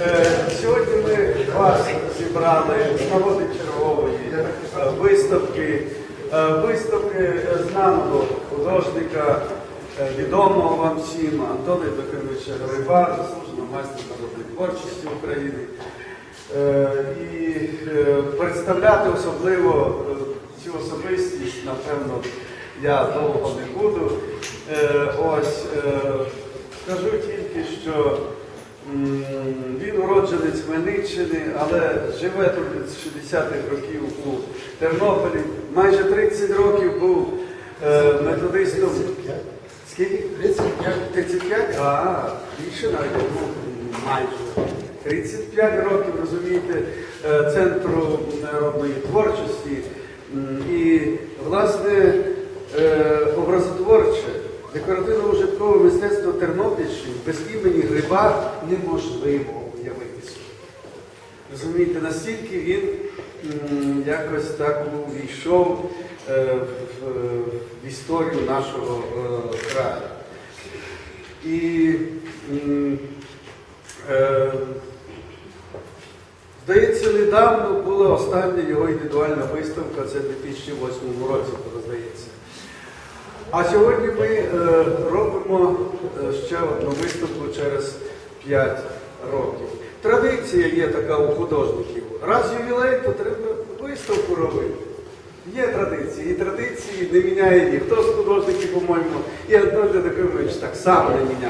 Е, Сьогодні ми вас зібрали з нагоди чергової е, виставки, е, виставки знаного художника, відомого вам всім Антона Євдокимовича Гриба, заслуженого майстра народної творчості України. І представляти особливо цю особистість, напевно, я довго не буду. Ось скажу тільки, що він уродженець Хмельниччини, але живе тут від 60-х років у Тернополі. Майже 30 років був е, методистом. Скільки? 35. 35? А, більше навіть ну, майже. 35 років, розумієте, е, Центру народної творчості. Мистецтво Тернопільщини без імені Гриба неможливо уявити собі. Розумієте, настільки він якось так увійшов е, в, історію нашого е, краю. І е, здається, недавно була остання його індивідуальна виставка, це в 2008 році, здається. А сьогодні ми е, робимо е, ще одну виставку через 5 років. Традиція є така у художників. Раз ювілей, то треба виставку робити. Є традиції, і традиції не міняє ніхто з художників, по-моєму, і Антон Дедакимович так само не міняє.